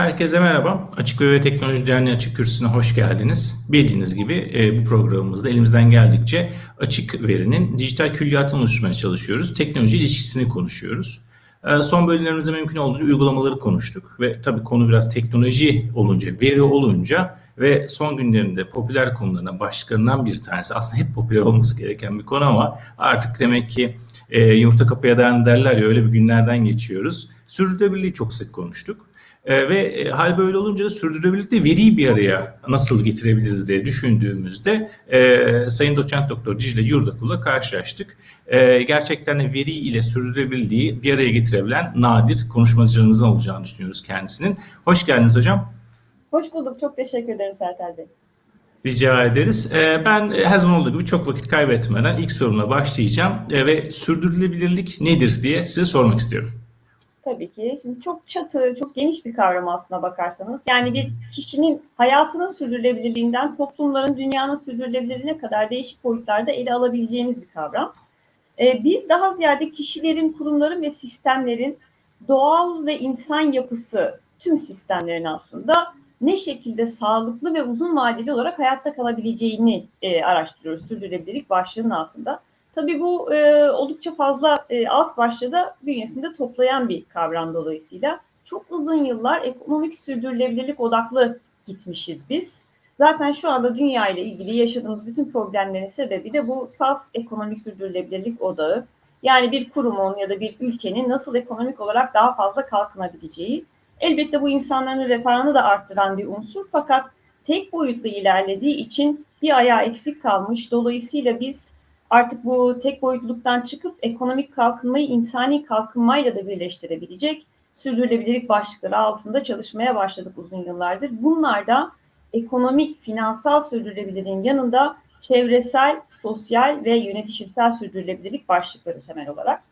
Herkese merhaba. Açık ve Teknoloji Derneği Açık Kürsüsü'ne hoş geldiniz. Bildiğiniz gibi e, bu programımızda elimizden geldikçe açık verinin dijital külliyatını oluşturmaya çalışıyoruz. Teknoloji ilişkisini konuşuyoruz. E, son bölümlerimizde mümkün olduğunca uygulamaları konuştuk ve tabii konu biraz teknoloji olunca, veri olunca ve son günlerinde popüler konularına başlıklarından bir tanesi aslında hep popüler olması gereken bir konu ama artık demek ki e, yumurta kapıya dayandı derler ya öyle bir günlerden geçiyoruz. Sürdürülebilirliği çok sık konuştuk. E, ve e, hal böyle olunca da sürdürülebilirlikte veriyi bir araya nasıl getirebiliriz diye düşündüğümüzde e, Sayın Doçent Doktor Dicle Yurdakul'la karşılaştık. E, gerçekten de veri ile sürdürülebilirliği bir araya getirebilen nadir konuşmacılarımızın olacağını düşünüyoruz kendisinin. Hoş geldiniz hocam. Hoş bulduk. Çok teşekkür ederim Sertel Bey. Rica ederiz. E, ben her zaman olduğu gibi çok vakit kaybetmeden ilk sorumla başlayacağım e, ve sürdürülebilirlik nedir diye size sormak istiyorum. Tabii ki. Şimdi çok çatı, çok geniş bir kavram aslına bakarsanız. Yani bir kişinin hayatının sürdürülebilirliğinden toplumların, dünyanın sürdürülebilirliğine kadar değişik boyutlarda ele alabileceğimiz bir kavram. Ee, biz daha ziyade kişilerin, kurumların ve sistemlerin doğal ve insan yapısı, tüm sistemlerin aslında ne şekilde sağlıklı ve uzun vadeli olarak hayatta kalabileceğini e, araştırıyoruz sürdürülebilirlik başlığının altında. Tabii bu e, oldukça fazla e, alt başlığı da bünyesinde toplayan bir kavram dolayısıyla. Çok uzun yıllar ekonomik sürdürülebilirlik odaklı gitmişiz biz. Zaten şu anda dünya ile ilgili yaşadığımız bütün problemlerin sebebi de bu saf ekonomik sürdürülebilirlik odağı. Yani bir kurumun ya da bir ülkenin nasıl ekonomik olarak daha fazla kalkınabileceği. Elbette bu insanların refahını da arttıran bir unsur fakat tek boyutlu ilerlediği için bir ayağı eksik kalmış. Dolayısıyla biz artık bu tek boyutluluktan çıkıp ekonomik kalkınmayı insani kalkınmayla da birleştirebilecek sürdürülebilirlik başlıkları altında çalışmaya başladık uzun yıllardır. Bunlar da ekonomik, finansal sürdürülebilirliğin yanında çevresel, sosyal ve yönetişimsel sürdürülebilirlik başlıkları temel olarak.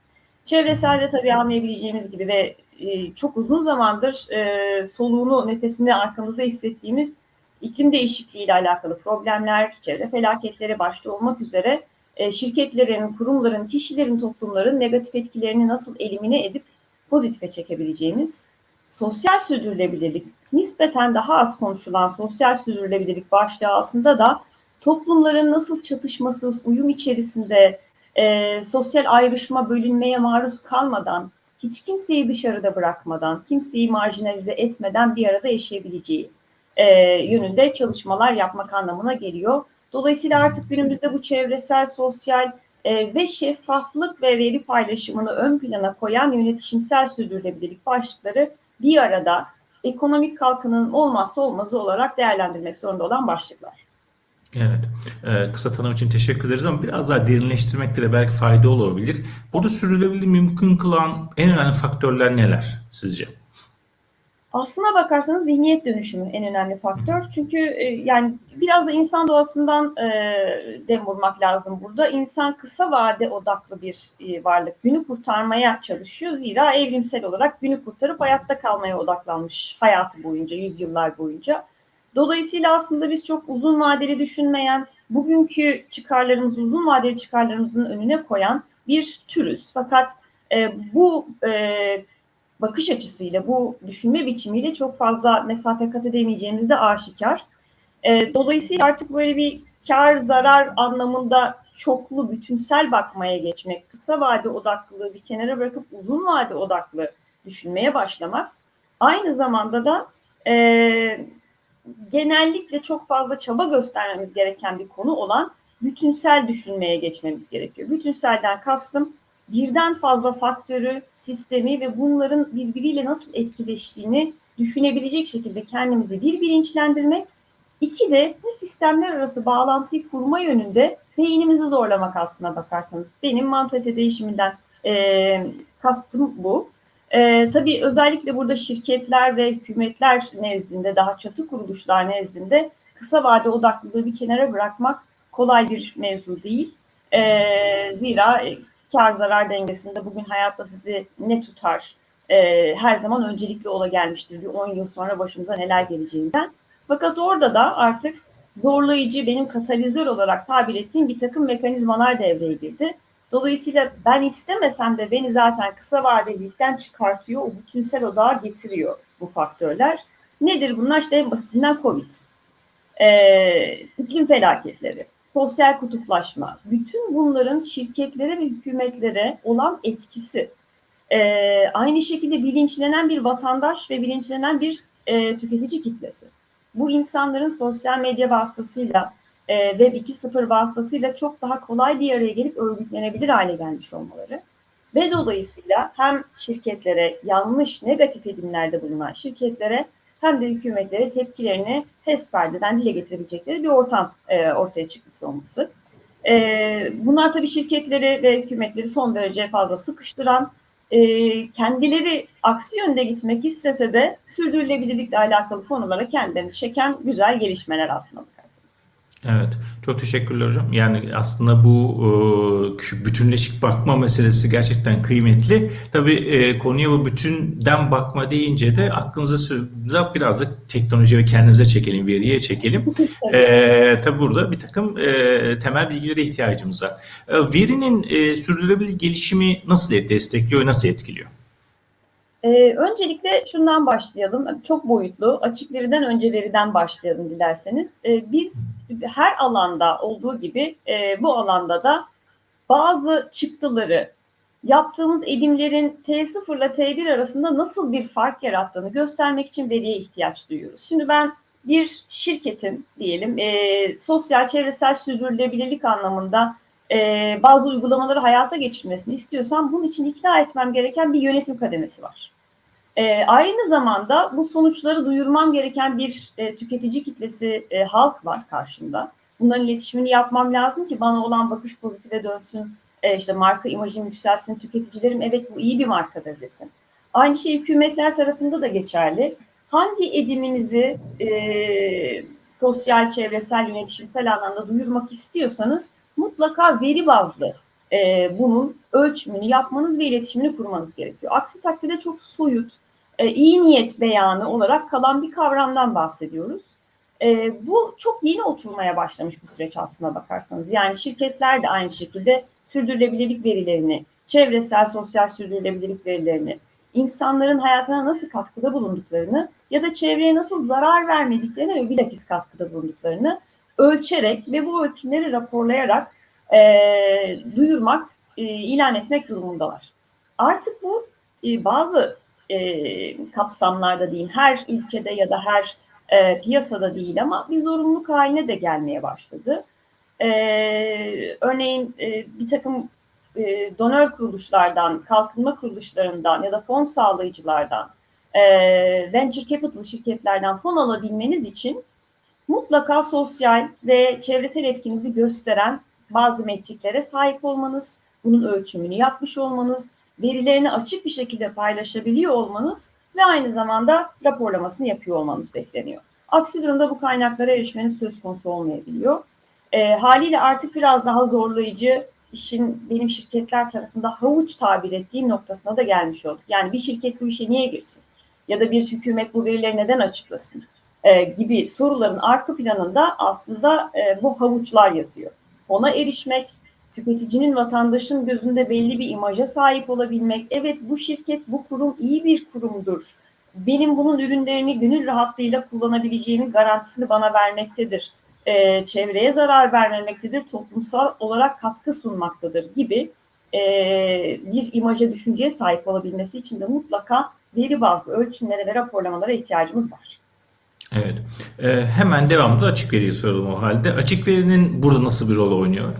Çevreselde tabii anlayabileceğimiz gibi ve e, çok uzun zamandır e, soluğunu, nefesini arkamızda hissettiğimiz iklim değişikliği ile alakalı problemler, çevre felaketleri başta olmak üzere e, şirketlerin, kurumların, kişilerin, toplumların negatif etkilerini nasıl elimine edip pozitife çekebileceğimiz, sosyal sürdürülebilirlik, nispeten daha az konuşulan sosyal sürdürülebilirlik başlığı altında da toplumların nasıl çatışmasız, uyum içerisinde e, sosyal ayrışma, bölünmeye maruz kalmadan, hiç kimseyi dışarıda bırakmadan, kimseyi marjinalize etmeden bir arada yaşayabileceği e, yönünde çalışmalar yapmak anlamına geliyor. Dolayısıyla artık günümüzde bu çevresel, sosyal e, ve şeffaflık ve veri paylaşımını ön plana koyan yönetişimsel sürdürülebilirlik başlıkları bir arada ekonomik kalkının olmazsa olmazı olarak değerlendirmek zorunda olan başlıklar. Evet. Ee, kısa tanım için teşekkür ederiz ama biraz daha derinleştirmekte de belki fayda olabilir. Burada sürdürülebilirliği mümkün kılan en önemli faktörler neler sizce? Aslına bakarsanız zihniyet dönüşümü en önemli faktör. Çünkü e, yani biraz da insan doğasından e, dem vurmak lazım burada. İnsan kısa vade odaklı bir e, varlık. Günü kurtarmaya çalışıyor. Zira evrimsel olarak günü kurtarıp hayatta kalmaya odaklanmış hayatı boyunca, yüzyıllar boyunca. Dolayısıyla aslında biz çok uzun vadeli düşünmeyen, bugünkü çıkarlarımızı, uzun vadeli çıkarlarımızın önüne koyan bir türüz. Fakat e, bu e, bakış açısıyla, bu düşünme biçimiyle çok fazla mesafe kat edemeyeceğimiz de aşikar. E, dolayısıyla artık böyle bir kar zarar anlamında çoklu, bütünsel bakmaya geçmek, kısa vade odaklılığı bir kenara bırakıp uzun vade odaklı düşünmeye başlamak, aynı zamanda da e, genellikle çok fazla çaba göstermemiz gereken bir konu olan bütünsel düşünmeye geçmemiz gerekiyor. Bütünselden kastım birden fazla faktörü, sistemi ve bunların birbiriyle nasıl etkileştiğini düşünebilecek şekilde kendimizi bir bilinçlendirmek, iki de bu sistemler arası bağlantıyı kurma yönünde beynimizi zorlamak aslına bakarsanız. Benim mantalite değişiminden e, kastım bu. E, tabii özellikle burada şirketler ve hükümetler nezdinde, daha çatı kuruluşlar nezdinde kısa vade odaklılığı bir kenara bırakmak kolay bir mevzu değil. E, zira kar zarar dengesinde bugün hayatta sizi ne tutar e, her zaman öncelikli ola gelmiştir. Bir 10 yıl sonra başımıza neler geleceğinden. Fakat orada da artık zorlayıcı, benim katalizör olarak tabir ettiğim bir takım mekanizmalar devreye girdi. Dolayısıyla ben istemesem de beni zaten kısa vadelilikten çıkartıyor, o bütünsel odağa getiriyor bu faktörler. Nedir bunlar? İşte en basitinden Covid, e, iklim felaketleri, sosyal kutuplaşma, bütün bunların şirketlere ve hükümetlere olan etkisi. E, aynı şekilde bilinçlenen bir vatandaş ve bilinçlenen bir e, tüketici kitlesi. Bu insanların sosyal medya vasıtasıyla, e, Web 2.0 vasıtasıyla çok daha kolay bir araya gelip örgütlenebilir hale gelmiş olmaları. Ve dolayısıyla hem şirketlere yanlış negatif edimlerde bulunan şirketlere hem de hükümetlere tepkilerini pes perdeden dile getirebilecekleri bir ortam e, ortaya çıkmış olması. E, bunlar tabii şirketleri ve hükümetleri son derece fazla sıkıştıran, e, kendileri aksi yönde gitmek istese de sürdürülebilirlikle alakalı konulara kendilerini çeken güzel gelişmeler aslında. Evet, çok teşekkürler hocam. Yani aslında bu e, bütünleşik bakma meselesi gerçekten kıymetli. Tabii e, konuya bu bütünden bakma deyince de aklımıza biraz da teknoloji ve kendimize çekelim, veriye çekelim. E, tabii burada bir takım e, temel bilgilere ihtiyacımız var. E, verinin e, sürdürülebilir gelişimi nasıl destekliyor, nasıl etkiliyor? Ee, öncelikle şundan başlayalım. Çok boyutlu. Açık veriden önce veriden başlayalım dilerseniz. Ee, biz her alanda olduğu gibi e, bu alanda da bazı çıktıları yaptığımız edimlerin T0 ile T1 arasında nasıl bir fark yarattığını göstermek için veriye ihtiyaç duyuyoruz. Şimdi ben bir şirketin diyelim e, sosyal çevresel sürdürülebilirlik anlamında e, bazı uygulamaları hayata geçirmesini istiyorsam bunun için ikna etmem gereken bir yönetim kademesi var. E, aynı zamanda bu sonuçları duyurmam gereken bir e, tüketici kitlesi, e, halk var karşımda. Bunların iletişimini yapmam lazım ki bana olan bakış pozitife dönsün, e, işte marka imajım yükselsin, tüketicilerim evet bu iyi bir markadır desin. Aynı şey hükümetler tarafında da geçerli. Hangi ediminizi e, sosyal, çevresel, yönetişimsel anlamda duyurmak istiyorsanız mutlaka veri bazlı e, bunun ölçümünü yapmanız ve iletişimini kurmanız gerekiyor. Aksi takdirde çok soyut, e, iyi niyet beyanı olarak kalan bir kavramdan bahsediyoruz. E, bu çok yeni oturmaya başlamış bu süreç aslına bakarsanız. Yani şirketler de aynı şekilde sürdürülebilirlik verilerini, çevresel, sosyal sürdürülebilirlik verilerini, insanların hayatına nasıl katkıda bulunduklarını ya da çevreye nasıl zarar vermediklerini ve bilakis katkıda bulunduklarını ölçerek ve bu ölçümleri raporlayarak e, duyurmak, e, ilan etmek durumundalar. Artık bu e, bazı e, kapsamlarda diyeyim her ülkede ya da her e, piyasada değil ama bir zorunluluk haline de gelmeye başladı. E, örneğin e, bir takım e, donör kuruluşlardan, kalkınma kuruluşlarından ya da fon sağlayıcılardan, e, venture capital şirketlerden fon alabilmeniz için mutlaka sosyal ve çevresel etkinizi gösteren bazı metriklere sahip olmanız, bunun ölçümünü yapmış olmanız, verilerini açık bir şekilde paylaşabiliyor olmanız ve aynı zamanda raporlamasını yapıyor olmanız bekleniyor. Aksi durumda bu kaynaklara erişmeniz söz konusu olmayabiliyor. E, haliyle artık biraz daha zorlayıcı işin benim şirketler tarafında havuç tabir ettiğim noktasına da gelmiş olduk. Yani bir şirket bu işe niye girsin? Ya da bir hükümet bu verileri neden açıklasın? E, gibi soruların arka planında aslında e, bu havuçlar yatıyor. Ona erişmek, tüketicinin, vatandaşın gözünde belli bir imaja sahip olabilmek. Evet bu şirket, bu kurum iyi bir kurumdur. Benim bunun ürünlerini gönül rahatlığıyla kullanabileceğimin garantisini bana vermektedir. Ee, çevreye zarar vermemektedir, toplumsal olarak katkı sunmaktadır gibi e, bir imaja, düşünceye sahip olabilmesi için de mutlaka veri bazlı ölçümlere ve raporlamalara ihtiyacımız var. Evet. Ee, hemen devamında açık veriyi soralım o halde. Açık verinin burada nasıl bir rol oynuyor?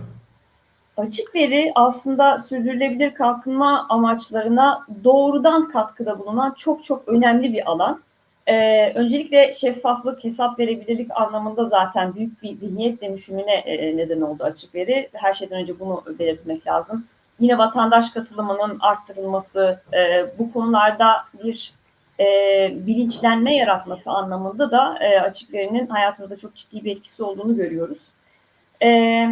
Açık veri aslında sürdürülebilir kalkınma amaçlarına doğrudan katkıda bulunan çok çok önemli bir alan. Ee, öncelikle şeffaflık, hesap verebilirlik anlamında zaten büyük bir zihniyet dönüşümüne e, neden oldu açık veri. Her şeyden önce bunu belirtmek lazım. Yine vatandaş katılımının arttırılması, e, bu konularda bir e, bilinçlenme yaratması anlamında da e, açık verinin hayatımızda çok ciddi bir etkisi olduğunu görüyoruz. Evet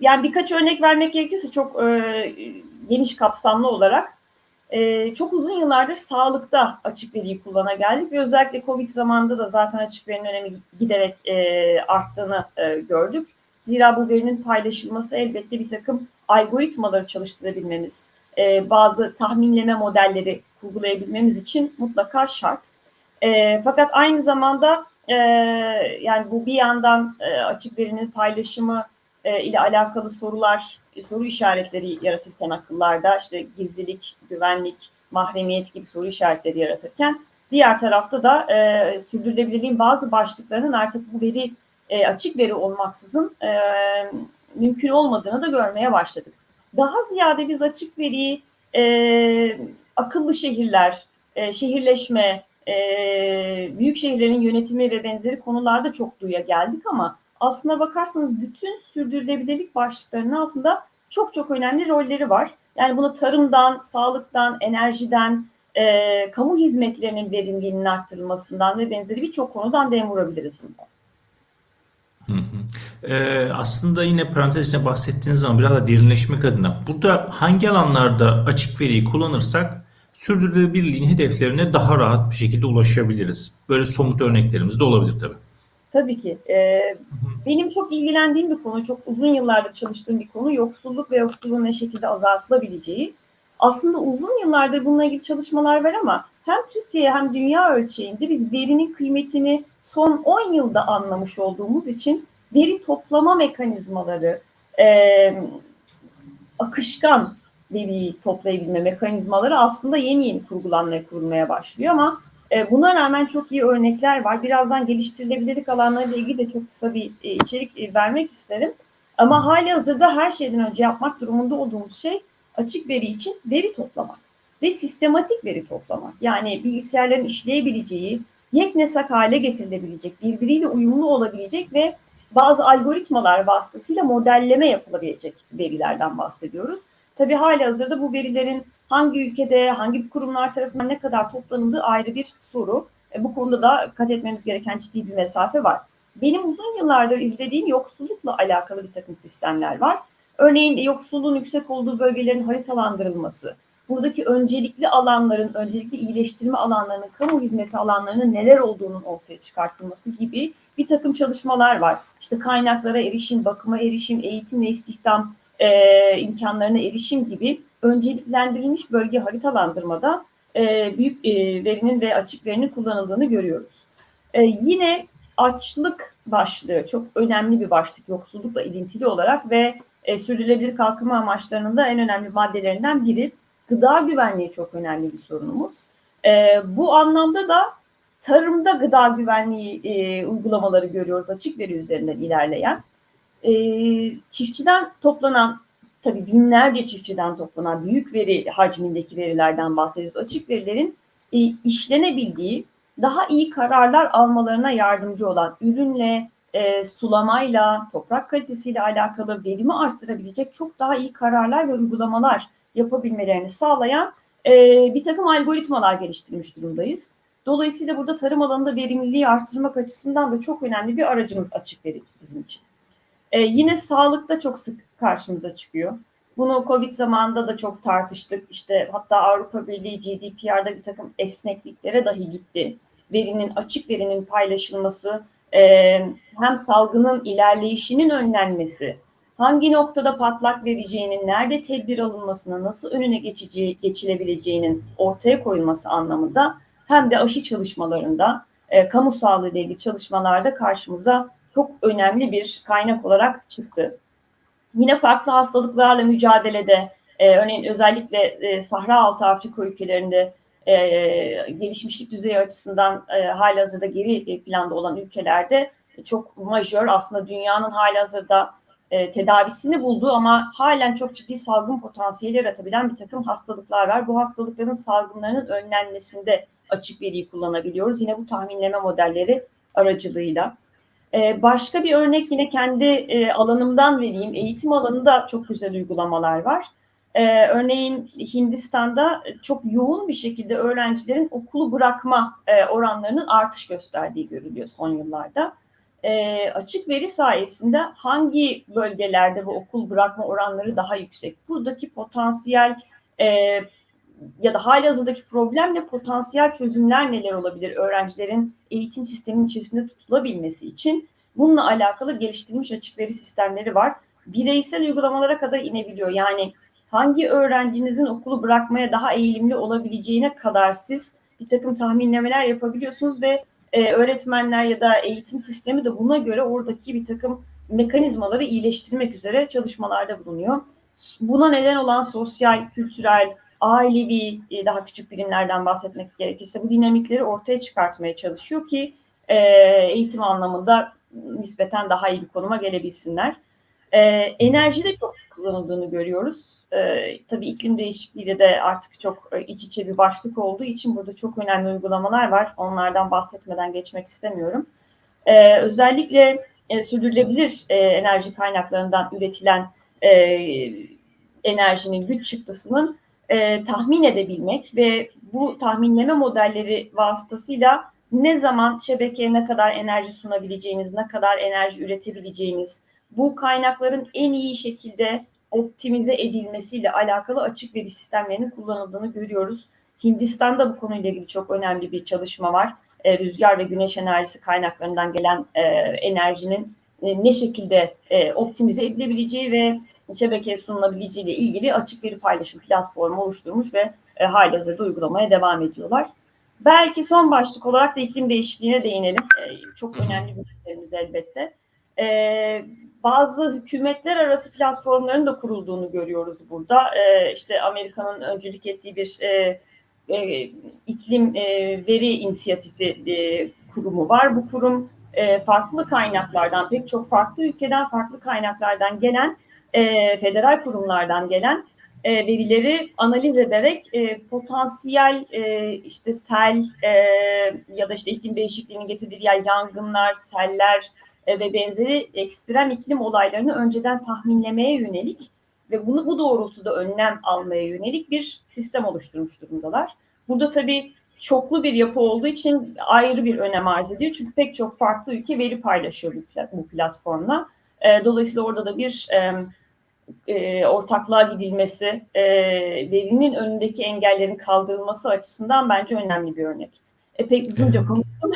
yani birkaç örnek vermek gerekirse çok e, geniş kapsamlı olarak e, çok uzun yıllardır sağlıkta açık veriyi kullana geldik ve özellikle Covid zamanında da zaten açık verinin önemi giderek e, arttığını e, gördük. Zira bu verinin paylaşılması elbette bir takım algoritmaları çalıştırabilmemiz, e, bazı tahminleme modelleri kurgulayabilmemiz için mutlaka şart. E, fakat aynı zamanda e, yani bu bir yandan e, açık verinin paylaşımı e, ile alakalı sorular, e, soru işaretleri yaratırken akıllarda işte gizlilik, güvenlik, mahremiyet gibi soru işaretleri yaratırken diğer tarafta da e, sürdürülebilirliğin bazı başlıklarının artık bu veri e, açık veri olmaksızın e, mümkün olmadığını da görmeye başladık. Daha ziyade biz açık veriyi e, akıllı şehirler, e, şehirleşme, e, büyük şehirlerin yönetimi ve benzeri konularda çok duya geldik ama aslına bakarsanız bütün sürdürülebilirlik başlıklarının altında çok çok önemli rolleri var. Yani bunu tarımdan, sağlıktan, enerjiden, e, kamu hizmetlerinin verimliliğinin arttırılmasından ve benzeri birçok konudan dem vurabiliriz burada. Hı hı. Ee, aslında yine parantez içinde bahsettiğiniz zaman biraz da derinleşmek adına burada hangi alanlarda açık veriyi kullanırsak sürdürülebilirliğin hedeflerine daha rahat bir şekilde ulaşabiliriz. Böyle somut örneklerimiz de olabilir tabii. Tabii ki. Ee, benim çok ilgilendiğim bir konu, çok uzun yıllardır çalıştığım bir konu yoksulluk ve yoksulluğun ne şekilde azaltılabileceği. Aslında uzun yıllardır bununla ilgili çalışmalar var ama hem Türkiye hem dünya ölçeğinde biz verinin kıymetini son 10 yılda anlamış olduğumuz için veri toplama mekanizmaları, e, akışkan veriyi toplayabilme mekanizmaları aslında yeni yeni kurgulanmaya kurulmaya başlıyor ama e, buna rağmen çok iyi örnekler var. Birazdan geliştirilebilirlik alanlarıyla ilgili de çok kısa bir e, içerik e, vermek isterim. Ama hali hazırda her şeyden önce yapmak durumunda olduğumuz şey açık veri için veri toplamak ve sistematik veri toplamak. Yani bilgisayarların işleyebileceği, yeknesak hale getirilebilecek, birbiriyle uyumlu olabilecek ve bazı algoritmalar vasıtasıyla modelleme yapılabilecek verilerden bahsediyoruz. Tabii hali hazırda bu verilerin hangi ülkede, hangi kurumlar tarafından ne kadar toplanıldığı ayrı bir soru. E, bu konuda da kat etmemiz gereken ciddi bir mesafe var. Benim uzun yıllardır izlediğim yoksullukla alakalı bir takım sistemler var. Örneğin yoksulluğun yüksek olduğu bölgelerin haritalandırılması, buradaki öncelikli alanların, öncelikli iyileştirme alanlarının, kamu hizmeti alanlarının neler olduğunun ortaya çıkartılması gibi bir takım çalışmalar var. İşte kaynaklara erişim, bakıma erişim, eğitim ve istihdam e, imkanlarına erişim gibi önceliklendirilmiş bölge haritalandırmada e, büyük e, verinin ve açık verinin kullanıldığını görüyoruz. E, yine açlık başlığı çok önemli bir başlık yoksullukla ilintili olarak ve e, sürdürülebilir kalkınma amaçlarının da en önemli maddelerinden biri. Gıda güvenliği çok önemli bir sorunumuz. E, bu anlamda da tarımda gıda güvenliği e, uygulamaları görüyoruz açık veri üzerinden ilerleyen. E, çiftçiden toplanan tabii binlerce çiftçiden toplanan büyük veri hacmindeki verilerden bahsediyoruz. Açık verilerin e, işlenebildiği, daha iyi kararlar almalarına yardımcı olan ürünle, e, sulamayla, toprak kalitesiyle alakalı verimi arttırabilecek çok daha iyi kararlar ve uygulamalar yapabilmelerini sağlayan e, bir takım algoritmalar geliştirmiş durumdayız. Dolayısıyla burada tarım alanında verimliliği arttırmak açısından da çok önemli bir aracımız açık veri bizim için. E, yine sağlıkta çok sık karşımıza çıkıyor. Bunu Covid zamanında da çok tartıştık. İşte hatta Avrupa Birliği GDPR'da bir takım esnekliklere dahi gitti. Verinin, açık verinin paylaşılması, e, hem salgının ilerleyişinin önlenmesi, hangi noktada patlak vereceğinin, nerede tedbir alınmasına, nasıl önüne geçeceği, geçilebileceğinin ortaya koyulması anlamında hem de aşı çalışmalarında, e, kamu sağlığı ilgili çalışmalarda karşımıza çok önemli bir kaynak olarak çıktı. Yine farklı hastalıklarla mücadelede, e, örneğin özellikle e, Sahra Altı Afrika ülkelerinde e, gelişmişlik düzeyi açısından e, hali hazırda geri planda olan ülkelerde çok majör aslında dünyanın hali hazırda e, tedavisini bulduğu ama halen çok ciddi salgın potansiyeli yaratabilen bir takım hastalıklar var. Bu hastalıkların salgınlarının önlenmesinde açık veriyi kullanabiliyoruz. Yine bu tahminleme modelleri aracılığıyla. Ee, başka bir örnek yine kendi e, alanımdan vereyim. Eğitim alanında çok güzel uygulamalar var. Ee, örneğin Hindistan'da çok yoğun bir şekilde öğrencilerin okulu bırakma e, oranlarının artış gösterdiği görülüyor son yıllarda. E, açık veri sayesinde hangi bölgelerde bu okul bırakma oranları daha yüksek? Buradaki potansiyel e, ya da hali hazırdaki problemle potansiyel çözümler neler olabilir öğrencilerin eğitim sisteminin içerisinde tutulabilmesi için bununla alakalı geliştirilmiş açık veri sistemleri var. Bireysel uygulamalara kadar inebiliyor. Yani hangi öğrencinizin okulu bırakmaya daha eğilimli olabileceğine kadar siz bir takım tahminlemeler yapabiliyorsunuz ve e, öğretmenler ya da eğitim sistemi de buna göre oradaki bir takım mekanizmaları iyileştirmek üzere çalışmalarda bulunuyor. Buna neden olan sosyal, kültürel, ailevi e, daha küçük bilimlerden bahsetmek gerekirse bu dinamikleri ortaya çıkartmaya çalışıyor ki e, eğitim anlamında nispeten daha iyi bir konuma gelebilsinler. E, enerji de çok kullanıldığını görüyoruz. E, tabii iklim değişikliğiyle de artık çok e, iç içe bir başlık olduğu için burada çok önemli uygulamalar var. Onlardan bahsetmeden geçmek istemiyorum. Özellikle sürdürülebilir enerji kaynaklarından üretilen enerjinin güç çıktısının e, tahmin edebilmek ve bu tahminleme modelleri vasıtasıyla ne zaman şebekeye ne kadar enerji sunabileceğiniz, ne kadar enerji üretebileceğiniz, bu kaynakların en iyi şekilde optimize edilmesiyle alakalı açık veri sistemlerinin kullanıldığını görüyoruz. Hindistan'da bu konuyla ilgili çok önemli bir çalışma var. E, rüzgar ve güneş enerjisi kaynaklarından gelen e, enerjinin e, ne şekilde e, optimize edilebileceği ve şebekeye sunulabileceği ile ilgili açık veri paylaşım platformu oluşturmuş ve e, halihazırda uygulamaya devam ediyorlar. Belki son başlık olarak da iklim değişikliğine değinelim. E, çok önemli bir ülkelerimiz elbette. E, bazı hükümetler arası platformların da kurulduğunu görüyoruz burada. E, işte Amerika'nın öncülük ettiği bir e, e, iklim e, veri inisiyatifi e, kurumu var. Bu kurum e, farklı kaynaklardan, pek çok farklı ülkeden farklı kaynaklardan gelen, e, federal kurumlardan gelen e, verileri analiz ederek e, potansiyel e, işte sel e, ya da işte iklim değişikliğinin getirdiği yani yangınlar, seller e, ve benzeri ekstrem iklim olaylarını önceden tahminlemeye yönelik ve bunu bu doğrultuda önlem almaya yönelik bir sistem oluşturmuş durumdalar. Burada tabii çoklu bir yapı olduğu için ayrı bir önem arz ediyor. Çünkü pek çok farklı ülke veri paylaşıyor bu platformla. E, dolayısıyla orada da bir e, e, ortaklığa gidilmesi, e, verinin önündeki engellerin kaldırılması açısından bence önemli bir örnek. Epey uzunca konuştum.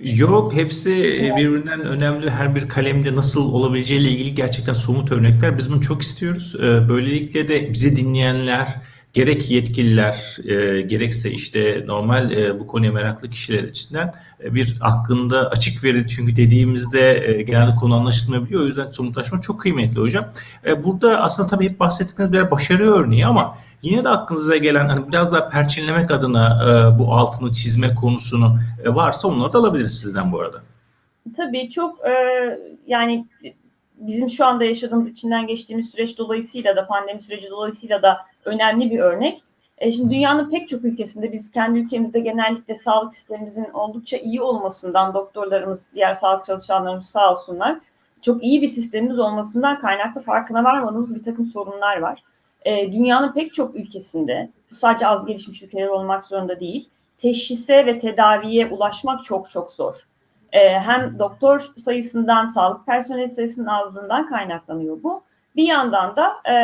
Yok, hepsi birbirinden önemli. Her bir kalemde nasıl olabileceğiyle ilgili gerçekten somut örnekler. Biz bunu çok istiyoruz. Böylelikle de bizi dinleyenler, gerek yetkililer, e, gerekse işte normal e, bu konuya meraklı kişiler içinden e, bir hakkında açık veri çünkü dediğimizde e, genelde konu anlaşılmayabiliyor. O yüzden somutlaşma çok kıymetli hocam. E, burada aslında tabii hep bahsettiğiniz bir başarı örneği ama yine de aklınıza gelen hani biraz daha perçinlemek adına e, bu altını çizme konusunu e, varsa onları da alabiliriz sizden bu arada. Tabii çok e, yani bizim şu anda yaşadığımız içinden geçtiğimiz süreç dolayısıyla da pandemi süreci dolayısıyla da önemli bir örnek. E şimdi dünyanın pek çok ülkesinde biz kendi ülkemizde genellikle sağlık sistemimizin oldukça iyi olmasından doktorlarımız, diğer sağlık çalışanlarımız sağ olsunlar çok iyi bir sistemimiz olmasından kaynaklı farkına varmadığımız bir takım sorunlar var. E, dünyanın pek çok ülkesinde sadece az gelişmiş ülkeler olmak zorunda değil teşhise ve tedaviye ulaşmak çok çok zor. E, hem doktor sayısından, sağlık personeli sayısının azlığından kaynaklanıyor bu. Bir yandan da e,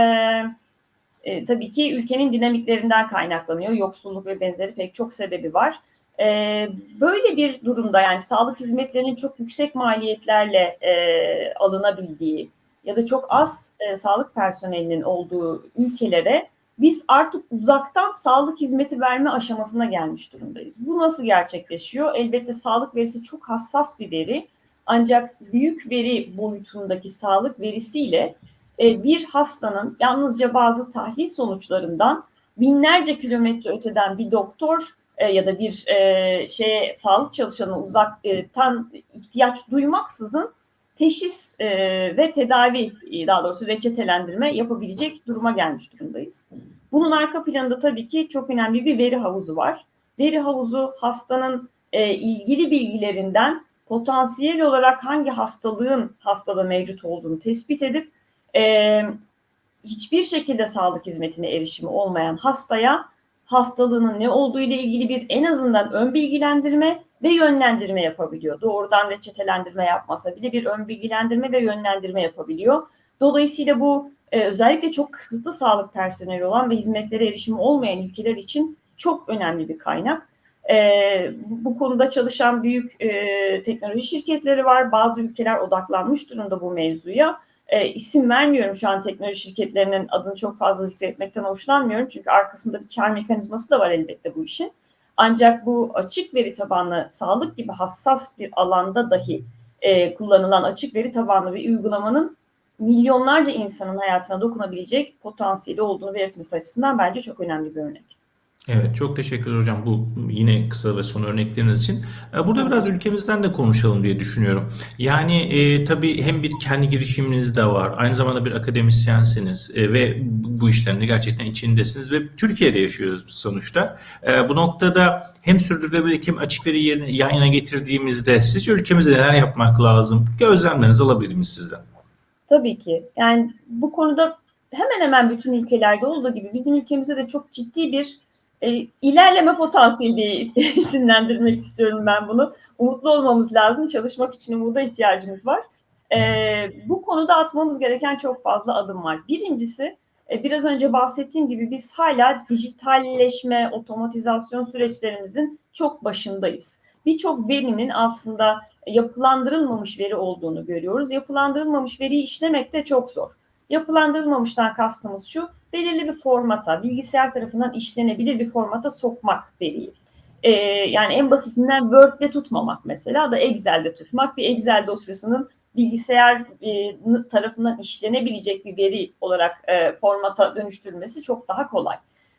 e, tabii ki ülkenin dinamiklerinden kaynaklanıyor. Yoksulluk ve benzeri pek çok sebebi var. E, böyle bir durumda yani sağlık hizmetlerinin çok yüksek maliyetlerle e, alınabildiği ya da çok az e, sağlık personelinin olduğu ülkelere biz artık uzaktan sağlık hizmeti verme aşamasına gelmiş durumdayız. Bu nasıl gerçekleşiyor? Elbette sağlık verisi çok hassas bir veri. Ancak büyük veri boyutundaki sağlık verisiyle e, bir hastanın yalnızca bazı tahlil sonuçlarından binlerce kilometre öteden bir doktor e, ya da bir e, şeye sağlık çalışanı uzaktan ihtiyaç duymaksızın teşhis e, ve tedavi e, daha doğrusu reçetelendirme yapabilecek duruma gelmiş durumdayız. Bunun arka planında tabii ki çok önemli bir veri havuzu var. Veri havuzu hastanın e, ilgili bilgilerinden potansiyel olarak hangi hastalığın hastada mevcut olduğunu tespit edip e, hiçbir şekilde sağlık hizmetine erişimi olmayan hastaya hastalığının ne olduğu ile ilgili bir en azından ön bilgilendirme ve yönlendirme yapabiliyor. Doğrudan reçetelendirme yapmasa bile bir ön bilgilendirme ve yönlendirme yapabiliyor. Dolayısıyla bu e, özellikle çok kısıtlı sağlık personeli olan ve hizmetlere erişimi olmayan ülkeler için çok önemli bir kaynak. E, bu konuda çalışan büyük e, teknoloji şirketleri var. Bazı ülkeler odaklanmış durumda bu mevzuya. E, isim vermiyorum şu an teknoloji şirketlerinin adını çok fazla zikretmekten hoşlanmıyorum. Çünkü arkasında bir kar mekanizması da var elbette bu işin. Ancak bu açık veri tabanlı sağlık gibi hassas bir alanda dahi e, kullanılan açık veri tabanlı bir uygulamanın milyonlarca insanın hayatına dokunabilecek potansiyeli olduğunu belirtmesi açısından bence çok önemli bir örnek. Evet, çok teşekkürler hocam bu yine kısa ve son örnekleriniz için. E, Burada biraz ülkemizden de konuşalım diye düşünüyorum. Yani e, tabii hem bir kendi girişiminiz de var, aynı zamanda bir akademisyensiniz e, ve bu işlerin de gerçekten içindesiniz ve Türkiye'de yaşıyoruz sonuçta. E, bu noktada hem sürdürülebilirlik hem açık veri yerini yan yana getirdiğimizde sizce ülkemizde neler yapmak lazım? Gözlemlerinizi alabilir miyiz sizden? Tabii ki. Yani bu konuda hemen hemen bütün ülkelerde olduğu gibi bizim ülkemizde de çok ciddi bir e, ilerleme potansiyeli diye isimlendirmek istiyorum ben bunu. Umutlu olmamız lazım. Çalışmak için umuda ihtiyacımız var. E, bu konuda atmamız gereken çok fazla adım var. Birincisi e, biraz önce bahsettiğim gibi biz hala dijitalleşme, otomatizasyon süreçlerimizin çok başındayız. Birçok verinin aslında yapılandırılmamış veri olduğunu görüyoruz. Yapılandırılmamış veriyi işlemek de çok zor. Yapılandırılmamıştan kastımız şu, belirli bir formata, bilgisayar tarafından işlenebilir bir formata sokmak veriyi. Ee, yani en basitinden Word'de tutmamak mesela da Excel'de tutmak. Bir Excel dosyasının bilgisayar e, tarafından işlenebilecek bir veri olarak e, formata dönüştürülmesi çok daha kolay.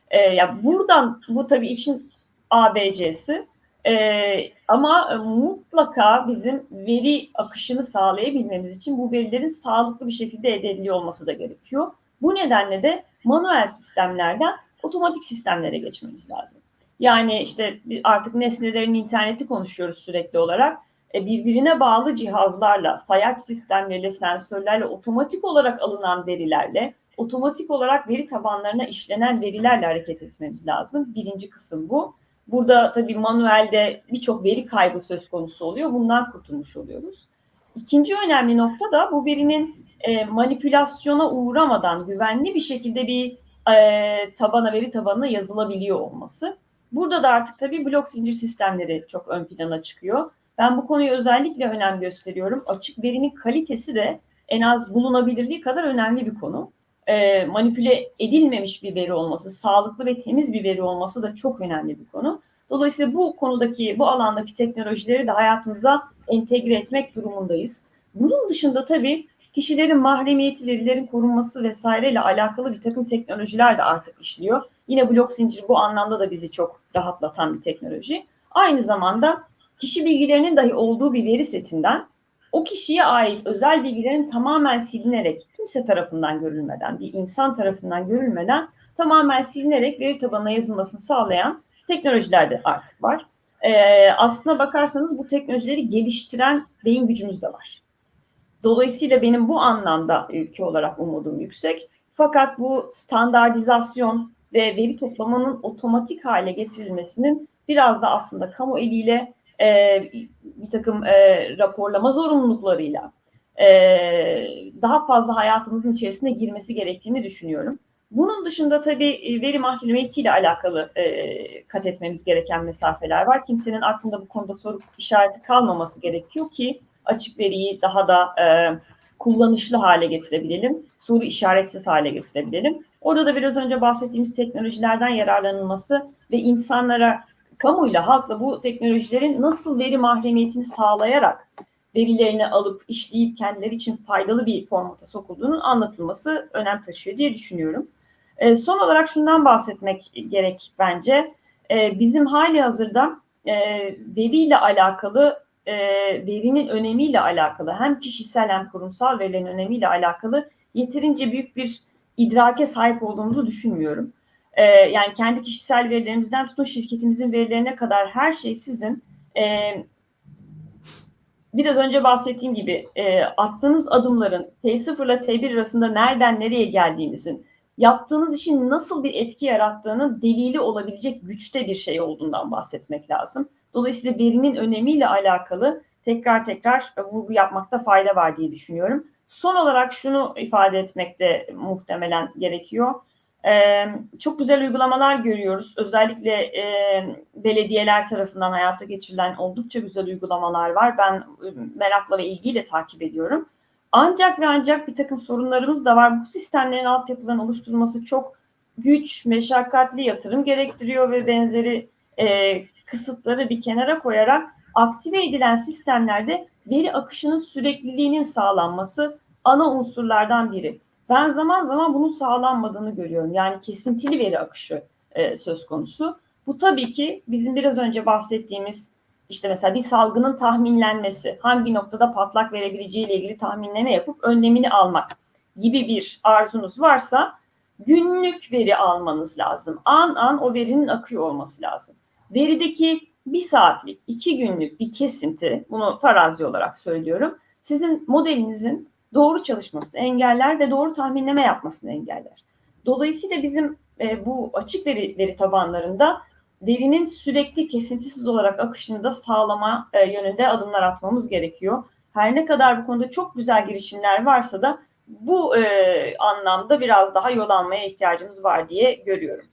E, yani buradan bu tabii işin ABC'si. Ee, ama mutlaka bizim veri akışını sağlayabilmemiz için bu verilerin sağlıklı bir şekilde elde ediliyor olması da gerekiyor. Bu nedenle de manuel sistemlerden otomatik sistemlere geçmemiz lazım. Yani işte artık nesnelerin interneti konuşuyoruz sürekli olarak. E, birbirine bağlı cihazlarla, sayaç sistemleriyle, sensörlerle, otomatik olarak alınan verilerle, otomatik olarak veri tabanlarına işlenen verilerle hareket etmemiz lazım. Birinci kısım bu. Burada tabii manuelde birçok veri kaybı söz konusu oluyor. Bundan kurtulmuş oluyoruz. İkinci önemli nokta da bu verinin e, manipülasyona uğramadan güvenli bir şekilde bir e, tabana veri tabanına yazılabiliyor olması. Burada da artık tabii blok zincir sistemleri çok ön plana çıkıyor. Ben bu konuya özellikle önem gösteriyorum. Açık verinin kalitesi de en az bulunabilirliği kadar önemli bir konu. E, manipüle edilmemiş bir veri olması, sağlıklı ve temiz bir veri olması da çok önemli bir konu. Dolayısıyla bu konudaki, bu alandaki teknolojileri de hayatımıza entegre etmek durumundayız. Bunun dışında tabii kişilerin mahremiyeti, verilerin korunması vesaireyle alakalı bir takım teknolojiler de artık işliyor. Yine blok zincir bu anlamda da bizi çok rahatlatan bir teknoloji. Aynı zamanda kişi bilgilerinin dahi olduğu bir veri setinden o kişiye ait özel bilgilerin tamamen silinerek, kimse tarafından görülmeden, bir insan tarafından görülmeden tamamen silinerek veri tabanına yazılmasını sağlayan teknolojiler de artık var. Ee, aslına bakarsanız bu teknolojileri geliştiren beyin gücümüz de var. Dolayısıyla benim bu anlamda ülke olarak umudum yüksek. Fakat bu standartizasyon ve veri toplamanın otomatik hale getirilmesinin biraz da aslında kamu eliyle e, bir takım e, raporlama zorunluluklarıyla e, daha fazla hayatımızın içerisine girmesi gerektiğini düşünüyorum. Bunun dışında tabii veri mahremiyetiyle alakalı e, kat etmemiz gereken mesafeler var. Kimsenin aklında bu konuda soru işareti kalmaması gerekiyor ki açık veriyi daha da e, kullanışlı hale getirebilelim, soru işaretsiz hale getirebilelim. Orada da biraz önce bahsettiğimiz teknolojilerden yararlanılması ve insanlara, kamuyla, halkla bu teknolojilerin nasıl veri mahremiyetini sağlayarak verilerini alıp işleyip kendileri için faydalı bir formata sokulduğunun anlatılması önem taşıyor diye düşünüyorum. E, son olarak şundan bahsetmek gerek bence. E, bizim hali hazırda e, veriyle alakalı, e, verinin önemiyle alakalı hem kişisel hem kurumsal verilerin önemiyle alakalı yeterince büyük bir idrake sahip olduğumuzu düşünmüyorum. E, yani kendi kişisel verilerimizden tutun şirketimizin verilerine kadar her şey sizin e, biraz önce bahsettiğim gibi e, attığınız adımların T0 ile T1 arasında nereden nereye geldiğinizin, yaptığınız işin nasıl bir etki yarattığının delili olabilecek güçte bir şey olduğundan bahsetmek lazım. Dolayısıyla verinin önemiyle alakalı tekrar tekrar vurgu yapmakta fayda var diye düşünüyorum. Son olarak şunu ifade etmekte muhtemelen gerekiyor. Çok güzel uygulamalar görüyoruz. Özellikle belediyeler tarafından hayata geçirilen oldukça güzel uygulamalar var. Ben merakla ve ilgiyle takip ediyorum. Ancak ve ancak bir takım sorunlarımız da var. Bu sistemlerin altyapılarının oluşturulması çok güç, meşakkatli yatırım gerektiriyor ve benzeri e, kısıtları bir kenara koyarak aktive edilen sistemlerde veri akışının sürekliliğinin sağlanması ana unsurlardan biri. Ben zaman zaman bunun sağlanmadığını görüyorum. Yani kesintili veri akışı e, söz konusu. Bu tabii ki bizim biraz önce bahsettiğimiz işte mesela bir salgının tahminlenmesi, hangi noktada patlak verebileceği ile ilgili tahminleme yapıp önlemini almak gibi bir arzunuz varsa günlük veri almanız lazım. An an o verinin akıyor olması lazım. Verideki bir saatlik, iki günlük bir kesinti, bunu farazi olarak söylüyorum, sizin modelinizin doğru çalışmasını engeller ve doğru tahminleme yapmasını engeller. Dolayısıyla bizim e, bu açık veri, veri tabanlarında verinin sürekli kesintisiz olarak akışını da sağlama e, yönünde adımlar atmamız gerekiyor. Her ne kadar bu konuda çok güzel girişimler varsa da bu e, anlamda biraz daha yol almaya ihtiyacımız var diye görüyorum.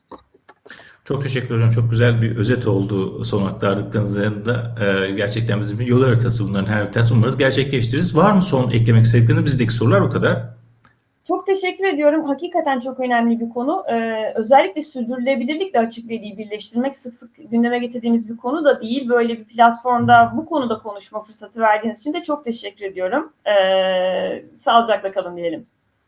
Çok teşekkür ederim. Çok güzel bir özet oldu son aktardıklarınızın yanında. Ee, gerçekten bizim bir yol haritası bunların her bir. Umarız gerçekleştiririz. Var mı son eklemek istedikleriniz? Bizdeki sorular bu kadar. Çok teşekkür ediyorum. Hakikaten çok önemli bir konu. Ee, özellikle sürdürülebilirlikle açık birleştirmek sık sık gündeme getirdiğimiz bir konu da değil. Böyle bir platformda bu konuda konuşma fırsatı verdiğiniz için de çok teşekkür ediyorum. Ee, sağlıcakla kalın diyelim.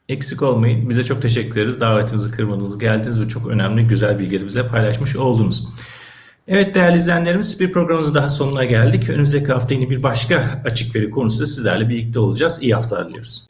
Eksik olmayın. Bize çok teşekkür ederiz. Davetimizi kırmadınız, geldiniz ve çok önemli, güzel bilgileri bize paylaşmış oldunuz. Evet değerli izleyenlerimiz bir programımızın daha sonuna geldik. Önümüzdeki hafta yine bir başka açık veri konusunda sizlerle birlikte olacağız. İyi haftalar diliyoruz.